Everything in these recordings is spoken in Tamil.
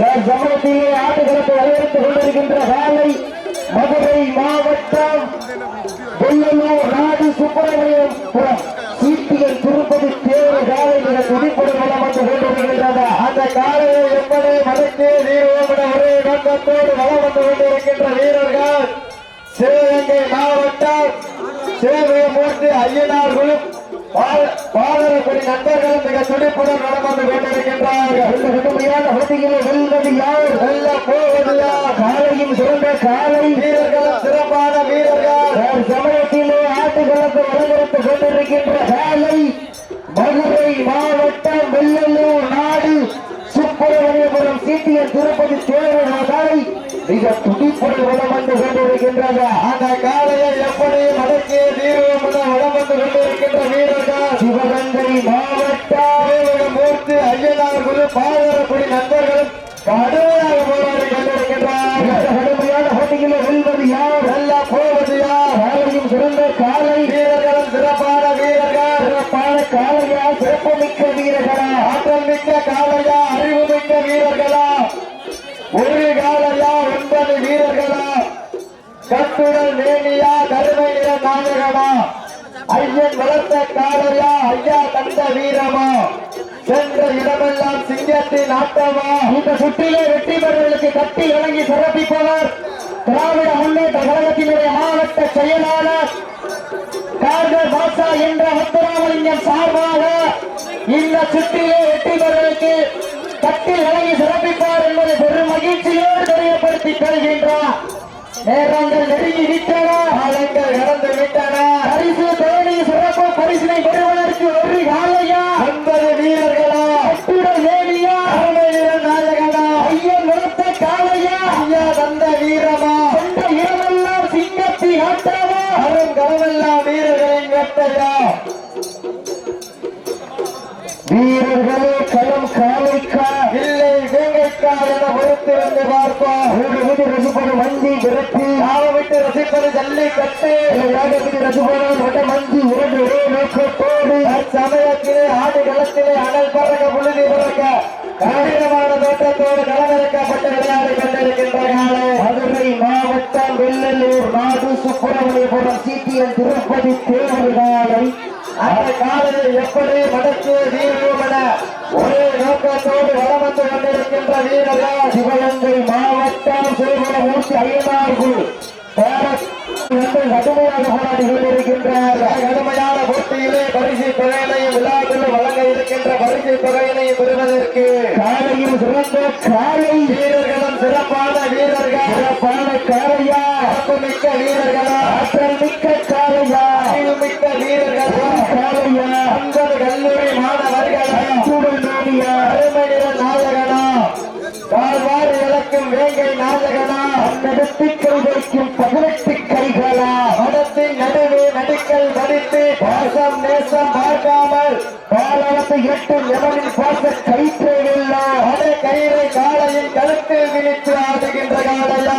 சமூகத்திலே ஆட்டுகளத்தை வலியுறுத்திக் கொண்டிருக்கின்ற வேலை மதுரை மாவட்டம் வெள்ளலூர் நாடு சுப்பிரமணியம் புறம். சீட்டிகள் திருப்பதி தேர்வு காலை மிக துடிப்புடன் மூலம் வந்து கொண்டிருக்கின்றது அந்த காலையை எப்படி மதக்கு வீரோமன ஒரே நோக்கத்தோடு வளம் வந்து கொண்டிருக்கின்ற வீரர்கள். சிவகங்கை மாவட்டம் சிவகமூர்த்தி ஐயனார் ஐயனார்களும் பாதரக்குடி நண்பர்கள் மிக துடிப்புடன் நடந்து கொண்டிருக்கின்றார்கள். கடுமையான போட்டிகளை வெல்வது யார் வெல்ல போவது யார் காலையும் சிறந்த காலை. வீரர்களும் சிறப்பான வீரர்கள். சமயத்திலே ஆட்டுகளத்தை வளர்த்து கொண்டிருக்கின்ற காலை மதுரை மாவட்டம் வெள்ளலூர் நாடு சுப்பிரமணியபுரம் சீட்டியர் திருப்பதி தேர்வு காலை மிக துடிப்புடன் வளம் வந்து கொண்டிருக்கின்றது. அந்த சிவகங்கை மாவட்டம் மூர்த்தி ஐயனார் குழு பாதரக்குடி நண்பர்களும் கடுமையாக போராடி கொண்டிருக்கின்றார் கடுமையான போட்டிகளை வெல்வது யார்? வெல்ல போவது யார்? காலையும் சிறந்த காலை வீரர்களும் சிறப்பான வீரர்கள். சிறப்பான காலையா? சிறப்புமிக்க வீரர்களா? ஆற்றல் மிக்க காலையா? அறிவு மிக்க வீரர்களா? ஒரு காலையா? ஒன்பது வீரர்களா? கட்டுடல் வேணியா கருமை நிற நாயகமா ஐயன் வளர்த்த ஐயா தந்த வீரமா? சென்ற இடமெல்லாம் சிங்கத்தின் ஆட்டமா? இந்த சுற்றிலே வெற்றி பெறுவதற்கு கட்டி வழங்கி சிறப்பிப்பவர் திராவிட முன்னேற்ற கழகத்தினுடைய மாவட்ட செயலாளர் கார்கர் பாஷா என்ற முத்துராமலிங்கம் சார்பாக இந்த சுற்றிலே வெற்றி பெறுவதற்கு கட்டி வழங்கி சிறப்பிப்பார் என்பதை பெரும் மகிழ்ச்சியோடு தெரியப்படுத்தி தருகின்றார் நேரங்கள் நெருங்கி விட்டன காலங்கள் கடந்து விட்டன. பரிசு தேடி சிறப்பு பரிசினை பெறுவது காலையா ஒன்பது வீரர்களா? கட்டுட வேலியா அருமை வீர நாயகனா? ஐயன் நிறுத்த காலையா ஐயா தந்த வீரமா? கொண்ட இடமெல்லாம் சிங்கத்தி ஆட்டமா அரும் களமெல்லாம் வீரர்களின் வெட்டையா? வீரர்களே களம் வேங்கைக்கா என பொறுத்திருந்து பார்ப்போம் வீடு வீடு ரசிப்பது மஞ்சி விரட்டி ஆவ விட்டு ரசிப்பது ஜல்லி கட்டு. யாக விட்டு ரசிப்பது வட்ட மஞ்சி இரண்டு ஒரே நோக்கத்தோடு சமயத்திலே ஆடு களத்திலே அனல் பறக்க புழுதி பறக்க. கடினமான தோற்றத்தோடு களமிறக்கப்பட்டு விளையாடி கொண்டிருக்கின்ற காலை. மதுரை மாவட்டம் வெள்ளலூர் நாடு சுப்பிரமணியபுரம் சிடிஎன் திருப்பதி தேர்வு காலை. அந்த காலையை எப்படி மடக்கிய வீரர்கள் என ஒரே நோக்கத்தோடு வளம் வந்து கொண்டிருக்கின்ற வீரர்கள் சிவகங்கை மாவட்டம் சிறுவனமூர்த்தி ஐயனார்கள் கடுமையாக போராடி கொண்டிருக்கின்றார். கடுமையான போட்டியிலே பரிசு தொகையினையும் விழாக்கள் வழங்க இருக்கின்ற பரிசு தொகையினையும் பெறுவதற்கு காலையில் சிறந்த காலை. வீரர்களும் சிறப்பான வீரர்கள். சிறப்பான காலையா? மிக்க வீரர்களா? ஆற்றல் மிக்க நாயகனா நடத்திக்கை வைக்கும் பதினெட்டு கைகளா? மதத்தின் நடுவே நடுக்கல் மடித்து பாசம் நேசம் பார்க்காமல். பாலவத்தை எட்டும் எவனின் பாச கயிற்றை வெல்லா அட கயிறை காலையின் கழுத்தில் விழித்து ஆடுகின்ற காலையா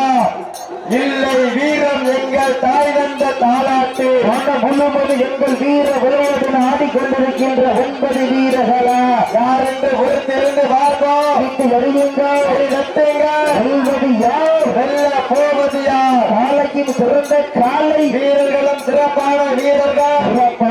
இல்லை வீரம் எங்கள் தாய் தந்த தாளாட்டு மனம் முழுவது எங்கள் வீர உறவுடன் ஆடிக்கொண்டிருக்கின்ற ஒன்பது வீரர்களா? யார் என்று பொறுத்திருந்து பார்ப்போம். விட்டு வருவீங்கள் வெட்டுங்கள் யார்? வெல்ல போவது யார்? காலையின் சிறந்த காலை வீரர்களும் சிறப்பான வீரர்கள். சிறப்பான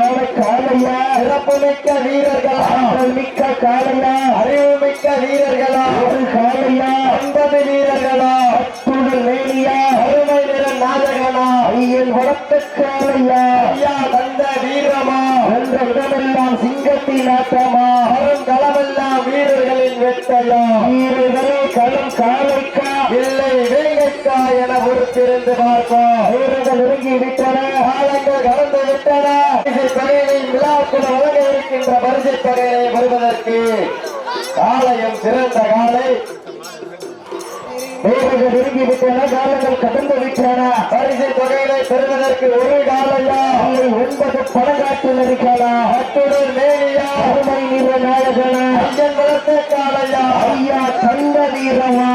சிறப்பு மிக்க வீரர்களா மிக்க காலையா? அறிவு மிக்க வீரர்களா? ஒரு காலையா? ஒன்பது வீரர்களா? அத்துடன் வேணியா அருமை நிற நாயகனா? ஐயன் வளர்த்த காலையா? ஐயா தந்த வீரமா? என்ற இடமெல்லாம் சிங்கத்தின் ஆட்டமா? அரும் களமெல்லாம் வீரர்களின் வெட்டையா? வீரர்களே களம் காலைக்கா? இல்லை என பொறுத்திருந்து பார்ப்போம். வீரர்கள் நெருங்கி விட்டன. காலங்கள் கடந்து விட்டன. பரிசு வழங்க இருக்கின்ற பரிசு தொகையை வருவதற்கு காலையும் சிறந்த காலை. வீரர்கள் நெருங்கி விட்டன. காலங்கள் கடந்து விட்டன. பரிசு தொகையினை பெறுவதற்கு ஒரு காலையா? ஒன்பது படங்காட்டில் இருக்கலாம். அத்துடன் மேலியா அருமை நிற நாயகனா ஐயன் வளர்த்த காலையா? ஐயா தந்த வீரமா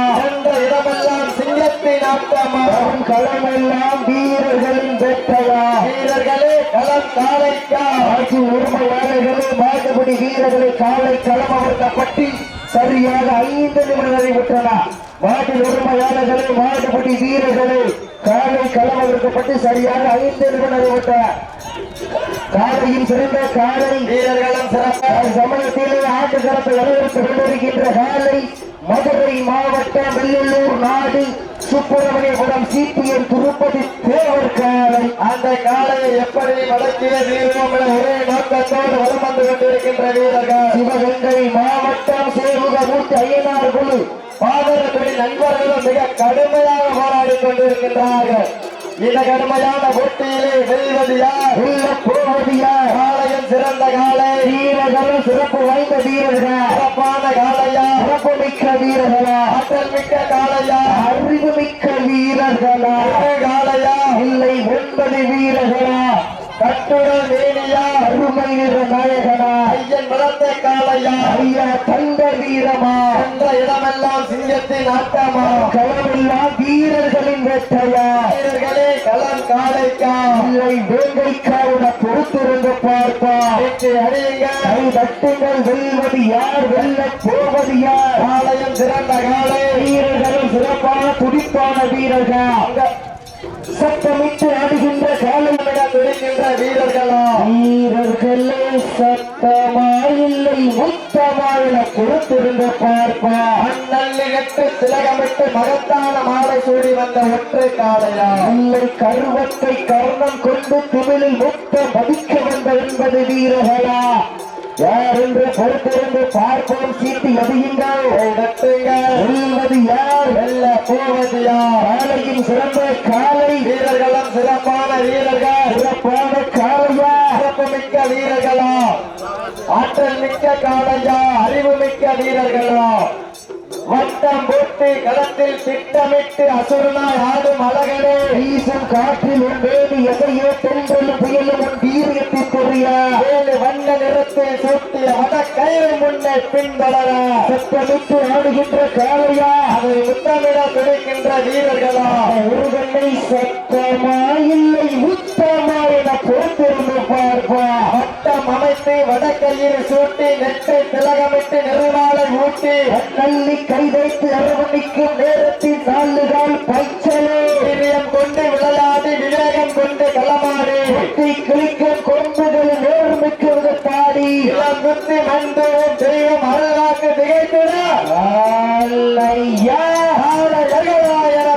ஆட்டமா களமெல்லாம் வீரர்களின் வெட்டையா வீரர்களே களம் காலைக்கா ஆட்சி உரிமையாளர்களே மாட்டுப்படி வீரர்களை காலை களம் அமர்த்தப்பட்டு சரியாக ஐந்து நிமிடங்களை விட்டன. மாட்டின் உரிமையாளர்களே மாட்டுப்படி வீரர்களே காலை களம் அமர்த்தப்பட்டு சரியாக ஐந்து நிமிடங்களை விட்டன காலையில் சிறந்த காலை. வீரர்களும் சிறப்பு சமயத்திலே ஆட்டுக்களத்தை வரவேற்றுக் கொண்டிருக்கின்ற காலை மதுரை மாவட்டம் வெள்ளலூர் நாடு. சுப்பிரமணியபுரம் சிபிஎம் திருப்பதி தேவர் காலை. அந்த காலையை எப்படி வடக்கிய தீர்வோம் என ஒரே நோக்கத்தோடு வலம் வந்து கொண்டிருக்கின்ற வீரர்கள். சிவகங்கை மாவட்டம் சேமுகமூர்த்தி ஐயனார் குழு. பாதரத்துடைய நண்பர்களும் மிக கடுமையாக போராடி கொண்டிருக்கின்றார்கள். இந்த கடுமையான போட்டியிலே வெல்வது யார் உள்ள போவது யார் காளையும் சிறந்த காலை வீரர்களும் சிறப்பு வாய்ந்த வீரர்களா? சிறப்பான காளையா? சிறப்பு மிக்க வீரர்களா? ஆற்றல் மிக்க காளையா? அறிவு மிக்க வீரர்களா? காளையா? இல்லை ஒன்பது வீரர்களா? கட்டுடல் மேனியா அருமை வீர நாயகனா. ஐயன் வளர்த்த காளையா. ஐயா தங்க வீரமா. என்ற இடமெல்லாம் சிங்கத்தின் ஆட்டமா. களமெல்லாம் வீரர்களின் வேட்டையா. வீரர்களே களம் காளைக்கா. இல்லை வேங்கைக்காவுட பொறுத்திருந்து பார்ப்பா. வெற்றி அடியுங்கள் கை தட்டுங்கள் வெல்வது யார் வெல்ல போவது யார்? காளையும் சிறந்த காளை. வீரர்களும் சிறப்பான துடிப்பான வீரர்கள். சத்தமிட்டு ஆடுகின்ற காலம் துடிக்கின்ற வீரர்களா? வீரர்களே சத்தமா இல்லை முத்தமா என பொறுத்திருந்து பார்ப்பா. அண்ணல்லி கட்டு திலகமிட்டு மகத்தான மாலை சூடி வந்த ஒற்றை காளையா? இல்லை கருவத்தை கர்ணம் கொண்டு திமிழில் முத்த மதிக்க வந்த என்பது வீரர்களா? யார் என்று பொறுத்திருந்து பார்ப்போம் சீட்டு எதையுங்கள் யார்? வெல்ல போவது யார்? காலையின் சிறந்த காலை வீரர்களும் சிறப்பான வீரர்கள். சிறப்பான காலையா? சிறப்பு மிக்க வீரர்களா? ஆற்றல் மிக்க காலையா? அறிவு மிக்க வீரர்களா? வட்டம் போட்டு களத்தில் திட்டமிட்டு அசுரனாய் ஆடும் அழகனே. வீசும் காற்றில் உன் வேலி எதையோ தென்றலும் புயலும் உன் வீரியத்தில் ஏழு வண்ண நிறத்தில் சூட்டிய வட கயிறு முன்னே பின்தொடர சத்தமிட்டு ஆடுகின்ற காலையா அதை முத்தமிட துடிக்கின்ற வீரர்களா? முருகனை சத்தமா இல்லை உத்தமா என பொறுத்திருந்து பார்ப்பா. வட்டம் அமைத்து வடக்கையில் சூட்டி நெட்டை திலகமிட்டு நிறமாலை ஊட்டி. நல்லி கை வைத்து அரவணைக்கும் நேரத்தில் நாளுகால் பைச்சலே வீரியம் கொண்டு விளையாடி விவேகம் கொண்டு களமாடி. வெட்டி இளம் வந்தோம் தெய்வம் அருளாக்கு திகைத்திட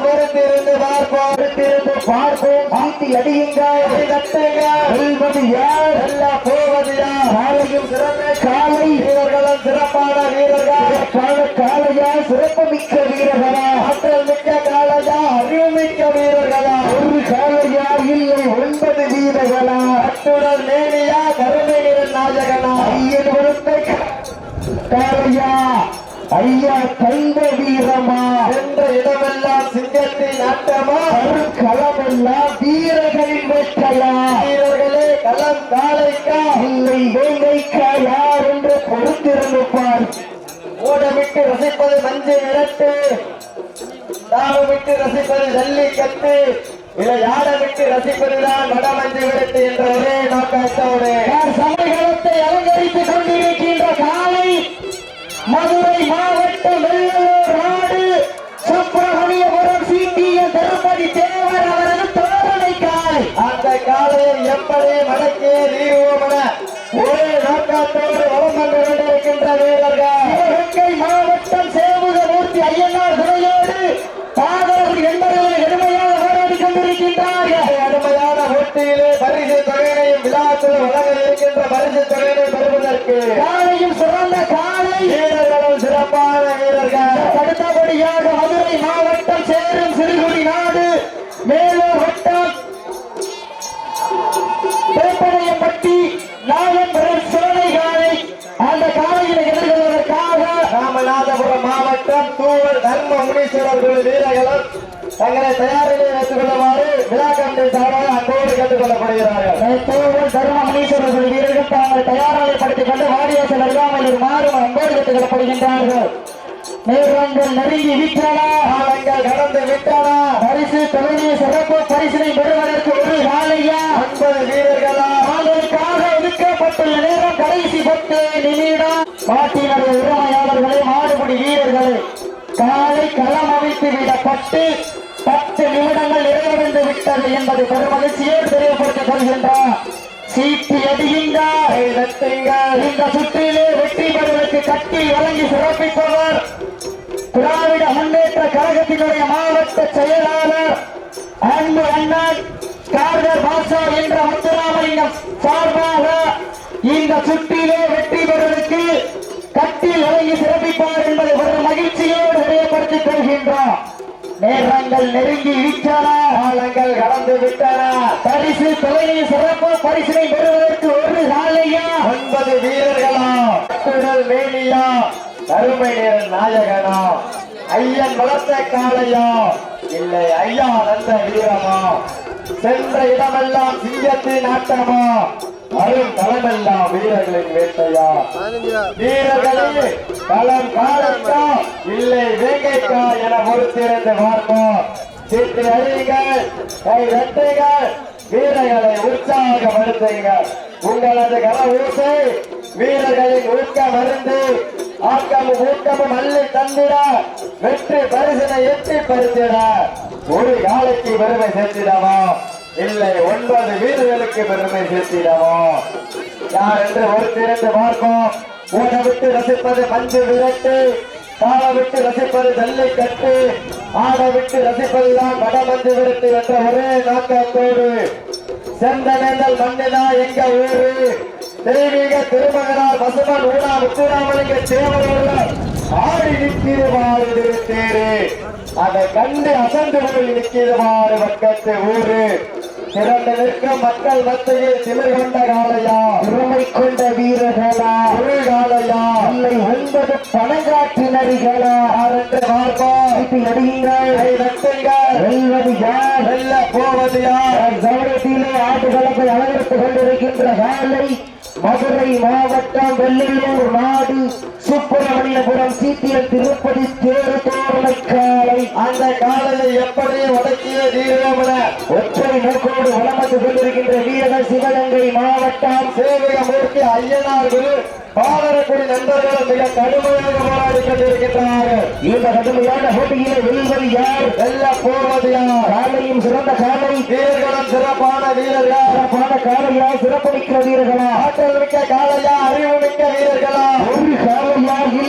பொறுத்திருந்து பார்ப்போம் பொறுத்திருந்து பார்ப்போம் பாத்தி அடியுங்கள் கை தட்டுங்கள் யார் எல்லாம் போவது யார் காலையும் சிறந்த காலை வீரர்களும் சிறப்பான வீரர்கள் சிறப்பான காலையா சிறப்பு மிக்க வீரர்கள் காலையா ஐயா தங்க வீரமா என்ற இடமெல்லாம் சிங்கத்தின் ஆட்டமா? களமெல்லாம் வீரர்களின் வெட்டையா? வீரர்களே களம் காளைக்கா இல்லை வேங்கைக்கா யார் என்று பொறுத்திருந்து பார். ஓடமிட்டு ரசிப்பது மஞ்சு விரட்டு தாவமிட்டு ரசிப்பது ஜல்லிக்கட்டு. இதை யாடமிட்டு ரசிப்பதுதான் வடமஞ்சு விரட்டு என்ற ஒரே நோக்கத்தோடு. யார் சமயத்தை அலங்கரித்துக் கொண்டிருக்கின்ற காலை மதுரை மாவட்டம் வெள்ளலூர் நாடு சுப்பிரமணியபுரம் சீட்டிய திருப்பதி தேவர் அவரது தோரணை காலை. அந்த காலையை எப்படி மடக்கிய நீருவோமென ஒரே நோக்கத்தோடு வளம் வந்து கொண்டிருக்கின்ற வீரர்கள். சிவகங்கை மாவட்டம் சேமுகமூர்த்தி ஐயனார் துணையோடு பாதவர்கள் என்பவர்கள் எளிமையாக போராடி கொண்டிருக்கின்றார்கள். அருமையான போட்டியிலே பரிசு தொகையினையும் விழாக்குழு வழங்க இருக்கின்ற பரிசு தொகையினை பெறுவதற்கு காலையும் சிறந்த காலை. அடுத்தபடியாக மதுரை மாவட்டம் சேரும் சிறுகுடி நாடு மேலூர் வட்டம் பேப்பனையப்பட்டி நாகம்பரம் சிவனை காலை அந்த காலையில் எதிர்கொள்வதற்காக ராமநாதபுரம் மாவட்டம் தூவல் தர்ம முனீஸ்வரர்கள் வீரர்களும் தங்களை தயாரிலே வைத்துக் கொள்ளுமாறு விழா கமிட்டி சார்பாக அன்போடு கேட்டுக் கொள்ளப்படுகிறார்கள் தூவல் தர்ம முனீஸ்வரர்கள் வீரர்கள் தாங்கள் தயாராக படுத்திக் கொண்டு வாடிவாசல் அருகாமையில் மாறும் அன்போடு கேட்டுக் கொள்ளப்படுகின்றார்கள் நேரங்கள் நெருங்கி விட்டன காலங்கள் கடந்து விட்டன பரிசு தொழிலை சிறப்பு பரிசினை பெறுவதற்கு ஒரு நாளையா ஒன்பது வீரர்களா? அவர்களுக்காக ஒதுக்கப்பட்டுள்ள நேரம் கடைசி பத்து நிமிடம். பாட்டினுடைய உரிமையாளர்களே மாடுபிடி வீரர்களே காலை களம் அமைத்து விடப்பட்டு பத்து நிமிடங்கள் நிறைவடைந்து விட்டது என்பதை பெருமகிழ்ச்சியோடு தெரியப்படுத்திக் கொள்கின்றார். சீட்டி அடியுங்கள் இந்த சுற்றிலே வெற்றி பெறுவதற்கு கட்டி வழங்கி சிறப்பிப்பவர் திராவிட முன்னேற்ற கழகத்தினுடைய மாவட்ட செயலாளர் அன்பு அண்ணன் கார்கர் பாஷா என்ற முத்துராமலிங்கம் சார்பாக இந்த சுற்றிலே வெற்றி பெறுவதற்கு கட்டில் வழங்கி சிறப்பிப்பார் என்பதை ஒரு மகிழ்ச்சியோடு தெரியப்படுத்திக் கொள்கின்றோம். நேரங்கள் நெருங்கி விட்டன காலங்கள் கடந்து விட்டன. பரிசு தொலைவை சிறப்பு பரிசினை பெறுவதற்கு ஒரு நாளையா? ஒன்பது வீரர்களா? வேணியா? கருமை நிற நாயகனோ ஐயன் வளர்த்த காளையா இல்லை ஐயா நந்த வீரமோ சென்ற இடமெல்லாம் சிங்கத்தின் ஆட்டமா வரும் களமெல்லாம் வீரர்களின் வேட்டையா. வீரர்களே களம் காலத்தா இல்லை வேங்கைக்கா என பொறுத்திருந்து பார்ப்போம் சீட்டு அறியுங்கள் கை வெட்டைகள் வீரர்களை உற்சாகப்படுத்துங்கள். உங்களது கன ஊசை வீரர்களின் ஊக்க மருந்து ஆக்கமும் ஊக்கமும் அள்ளி தந்திட வெற்றி பரிசனை எட்டி பறித்திட. ஒரு காலைக்கு பெருமை சேர்த்திடவோ? இல்லை ஒன்பது வீரர்களுக்கு பெருமை சேர்த்திடவோ? யார் என்று ஒருத்திருந்து பார்ப்போம். ஊன விட்டு ரசிப்பது பஞ்சு விரட்டு கால விட்டு ரசிப்பது ஜல்லிக்கட்டு ஆட விட்டு ரசிப்பதுதான் வடமஞ்சு விரட்டு என்ற ஒரே நோக்கத்தோடு. செந்தனேந்தல் மண்ணினா எங்க ஊரு? தெய்வீக திருமகனார் பசுமன் ஊனா முத்துராமலிங்க தேவர்கள் ஆடி நிற்கிறவாறு தேரு அதை கண்டு அசந்து போய் நிற்கிறவாறு பக்கத்து ஊரு. திரண்டு நிற்கும் மக்கள் மத்தியில் திமிர் கொண்ட காலையா திறமை கொண்ட வீரர்களா? ஒரு காலையா இல்லை ஒன்பது பணங்காட்டினரிகளா ஆரண்டு பார்ப்போம். கை நட்டுங்கள் வெல்வது யார்? வெல்ல போவது யார்? கவனத்திலே ஆட்டுகளத்தை அலங்கரித்துக் கொண்டிருக்கின்ற வேலை மதுரை மாவட்டம் வெள்ளலூர் நாடு எப்படி உடக்கிய தீரமன ஒற்றை நோக்கோடு வளமத்து கொண்டிருக்கின்ற வீரக சிவகங்கை மாவட்டம் சேவகமூர்த்தி ஐயனார்கள் பாதரக்குடி நண்பர்களும் மிக கடுமையாக போராடி கொண்டிருக்கின்றார்கள். இந்த கடுமையான போட்டியிலே வெல்வது யார்? வெல்ல போவது யார் காலையும் சிறந்த காலை. வீரர்களும் சிறப்பான வீரர்களா. சிறப்பான காலையா சிறப்பளிக்கிற வீரர்களா? ஆற்றல் மிக்க காலையா? அறிவு மிக்க வீரர்களா? ஒரு காலையா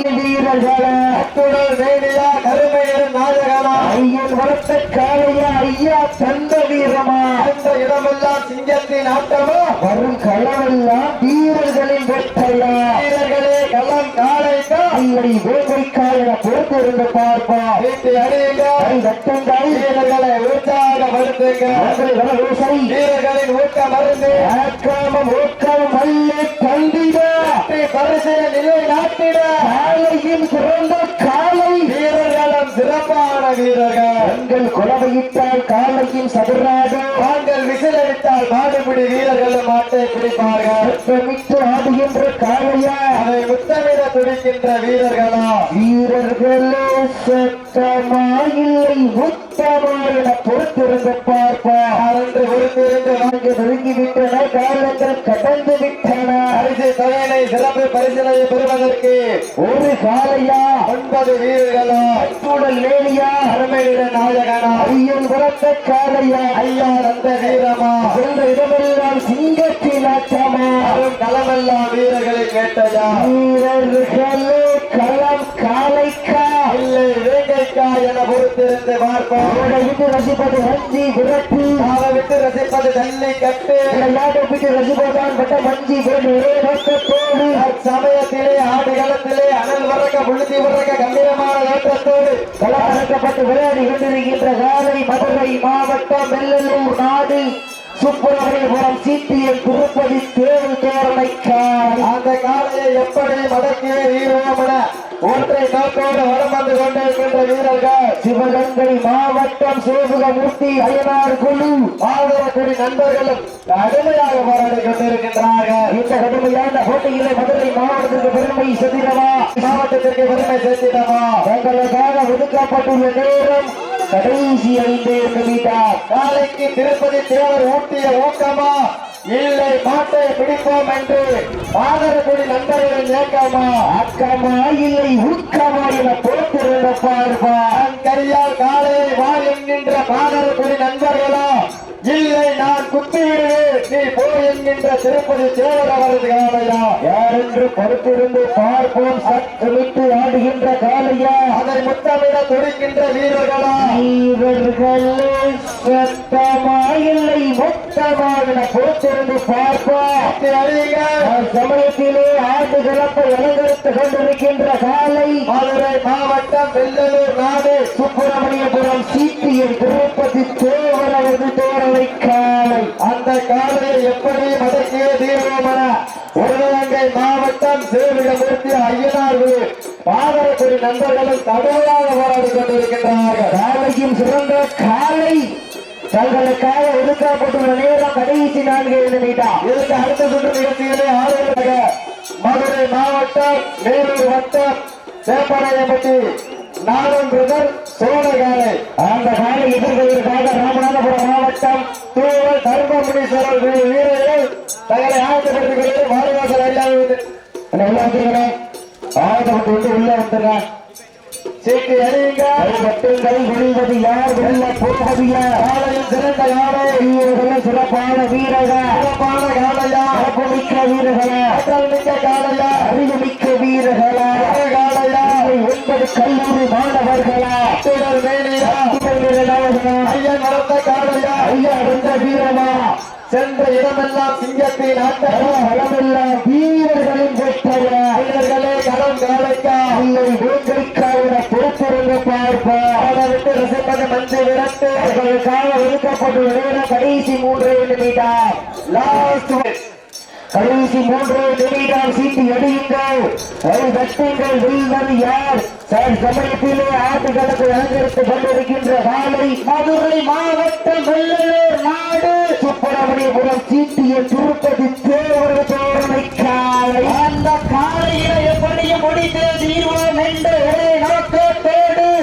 இல்லை வீரர்களா அத்துடல் வேணியா கருமை நிற நாயகனா. ஐயன் வளர்த்த காலையா ஐயா தந்த வீரமா. அந்த இடமெல்லாம் சிங்கத்தின் ஆட்டமா. வரும் களமெல்லாம் வீரர்களின் வெட்டையா வீரர்களே களம் காலைக்கா ஐயடி வேங்கைக்காரன பொறுத்து இருந்து பார்ப்பா. வீட்டு அடியுங்கள் கை தட்டுங்கள் வீரர்களை உற்சாகப்படுத்துங்க வீரர்களின் ஊக்க மருந்து. ஆக்காமம் ஊக்கம் வல்ல கண்டிட வெற்றி பரிசில நிலை நாட்டிட. காலையின் சிறந்த காலை. வீரர்களும் சிறப்பான வீரர்கள். எங்கள் குலவையிட்டால் காலையின் சதுராடும் தாங்கள் விசிலடித்தால் மாடுபிடி வீரர்களும் மாட்டை பிடிப்பார்கள். சத்தமிட்டு ஆடுகின்ற காளையா அதை முத்தமிட துடிக்கின்ற வீரர்களா. வீரர்களே சத்தமாயில்லை உத்தமா என பொறுத்திருந்து பார்ப்பா அரண்டு பொறுத்திருந்து அங்கு நெருங்கிவிட்டன காலங்கள் கடந்து விட்டன. பரிசு தொகையினை சிறப்பு பரிசினை பெறுவதற்கு ஒரு காளையா ஒன்பது வீரர்களா சூழல் வேலியா? அருமையிட நாயகனா? ஐயன் வளர்த்த காளையா? ஐயா நந்த வீரமா? சென்ற இடமெல்லாம் சிங்கத்தின் ஆட்டமா? அரும் களமெல்லாம் வீரர்களை களம் காளைக்கா பார்ப்போம். விட்டு ரசிப்பது வஞ்சி விரட்டி அவ விட்டு ரசிப்பது தள்ளி கட்டு விளையாட்டை விட்டு ரசிப்பதான் பட்ட வேண்டு ஒரே நோக்கத்தோடு சமயத்திலே ஆடுகளத்திலே அனல் வரக்க புழுதி வரக்க கம்பீரமான ஏற்றத்தோடு கலப்படக்கப்பட்டு விளையாடி கொண்டிருக்கின்ற காலை மதுரை மாவட்டம் வெள்ளலூர் நாடு. சுப்பிரமணியபுரம் சிபிஎம் திருப்பதி அந்த காலையை எப்படி மடக்கிய வீரமன ஒன்றை நோக்கோடு வலம் வந்து கொண்டிருக்கின்ற வீரர்கள் சிவகங்கை மாவட்டம் சிவகுகமூர்த்தி அய்யனார் குழு ஆதரக்குடி நண்பர்களும் கடுமையாக போராடி கொண்டிருக்கின்றார்கள். இந்த கடுமையான போட்டியிலே மதுரை மாவட்டத்திற்கு பெருமை செதிரவா மாவட்டத்திற்கு பெருமை சேர்த்திடவா? தங்களுக்காக ஒதுக்கப்பட்டுள்ள நேரம் கடைசி ஐந்து நிமிடம் நாளைக்கு திருப்பதி தேவர் ஊட்டிய ஊக்கமா? இல்லை மாட்டை பிடிப்போம் என்று ஆதரக்குடி நண்பர்களின் ஏக்கமா அக்கமா இல்லை உக்கமா என போட்டிருந்த பார்ப்பா. கையால் காலையை வா என்கின்ற பாதரக்குடி நண்பர்களோ இல்லை நான் குத்தி நீ போ என்கின்ற திருப்பதி தேவர் அவரது காலையா? யார் என்று பொறுத்திருந்து பார்ப்போம். சத்தமிட்டு ஆடுகின்ற காலையா? அதை முத்தமிட துடிக்கின்ற வீரர்களா? வீரர்களே சத்தமா இல்லை மொத்தமா என பொறுத்திருந்து பார்ப்பா அப்படி அறியுங்கள் சமயத்திலே ஆண்டு கலப்பை அலங்கரித்துக் கொண்டிருக்கின்ற காலை. மதுரை மாவட்டம் வெள்ளலூர் நாடு. சுப்பிரமணியபுரம் சிபிஎம் திருப்பதி தேவரவது தோரவை காலை. அந்த காலையை எப்படி மடக்கிய தீர்வோமன உருவகங்கை மாவட்டம் சேவிடமூர்த்தி ஐயனார்கள் பாதரக்குடி நண்பர்களும் கடுமையாக போராடி கொண்டிருக்கின்றார்கள். காலையும் சிறந்த காலை. தங்களுக்காக ஒதுக்கப்பட்டுள்ள நேரம் கடைசி நான்கு நிமிடம் இதற்கு அடுத்த சுற்று நிகழ்ச்சியிலே ஆளுநராக மதுரை மாவட்டம் வேலூர் வட்டம் சேப்பாளையம்பட்டி நாடன் பிரதர் சோழகாலை அந்த காலை எதிர்கொள்வதற்காக ராமநாதபுரம் மாவட்டம் தூவல் தர்மபுரீஸ்வரர் வீரர்கள் தங்களை ஆயத்தப்படுத்திக் கொண்டு மாறுவாசல் ஐயாவது எல்லாத்துக்கிறேன் ஆயுதப்பட்டு வந்து உள்ள வந்துடுறேன். சீட்டு அறியுங்கள் பட்டுங்கள் விழுவது யார் வெல்ல போவது யார் காலையில் சிறந்த யாரை? வீரர்கள் சிறப்பான வீரர்கள். சிறப்பான காலையா? சிறப்புமிக்க வீரர்களா. ஆற்றல் மிக்க காலையா? அறிவுமிக்க வீரர்களா. அரை காலையா? ஒன்பது கல்லூரி மாணவர்களா. சுடர் மேனியா வீரர்களா ஐயன் வளர்த்த காலையா? ஐயா வென்ற வீரமா? சென்ற இடமெல்லாம் சிங்கத்தின் வீரர்களின் வெற்றவா வீரர்களே காலைக்கா? பொறுத்திருந்த பார்ப்பா. மஞ்சள் விரட்டு. அவர்களுக்காக ஒதுக்கப்பட்டுள்ள நேரம் கடைசி மூன்றே நிமிடம் லாஸ்ட் கடைசி மூன்றே நிமிடம் சீட்டு எடியுங்கள் அதை வெல்வது யார்? சார் சமயத்திலே ஆட்டுகளுக்கு அலங்கரித்துக் கொண்டிருக்கின்ற காலை மதுரை மாவட்டம் வெள்ளலூர் நாடு. சுப்பிரமணியபுரம் சீட்டிய திருப்பதி தேவர் தோரணை காலை. அந்த காலையில எப்படியும் முடித்து தீர்வோம் என்று ஒரே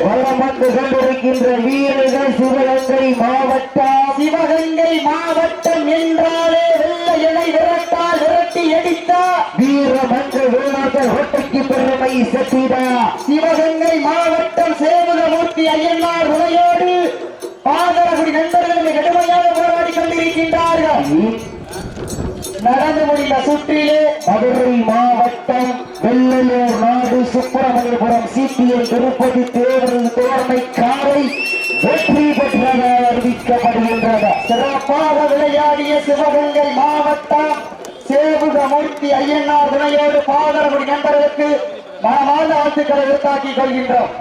வளம் வந்து கொண்டிருக்கின்ற வீரர்கள் சிவகங்கை மாவட்டம். சிவகங்கை மாவட்டம் என்றாலே வெள்ளையனை விரட்டால் விரட்டி அடித்தா. வீரமன்ற வீரர்கள் ஒட்டைக்கு பெருமை செட்டிடா சிவகங்கை மாவட்டம் சேவகமூர்த்தி ஐயனார் உரையோடு பாதரகுடி நண்பர்கள் கடுமையாக போராடி கொண்டிருக்கின்றார்கள். நடந்து முடிந்த சுற்றிலே மதுரை மாவட்டம் வெள்ளலூர் நாடு சுப்பிரமணியபுரம் சிபிஎம் திருப்பதி தேர்தல் தோரணை காலை வெற்றி பெற்றதாக அறிவிக்கப்படுகின்றது. சிறப்பாக விளையாடிய சிவகங்கை மாவட்டம் சேவுகமூர்த்தி ஐயனார் துணையோடு பாதரமுடி நண்பர்களுக்கு மனமார்ந்த வாழ்த்துக்களை உருவாக்கிக் கொள்கின்றோம்.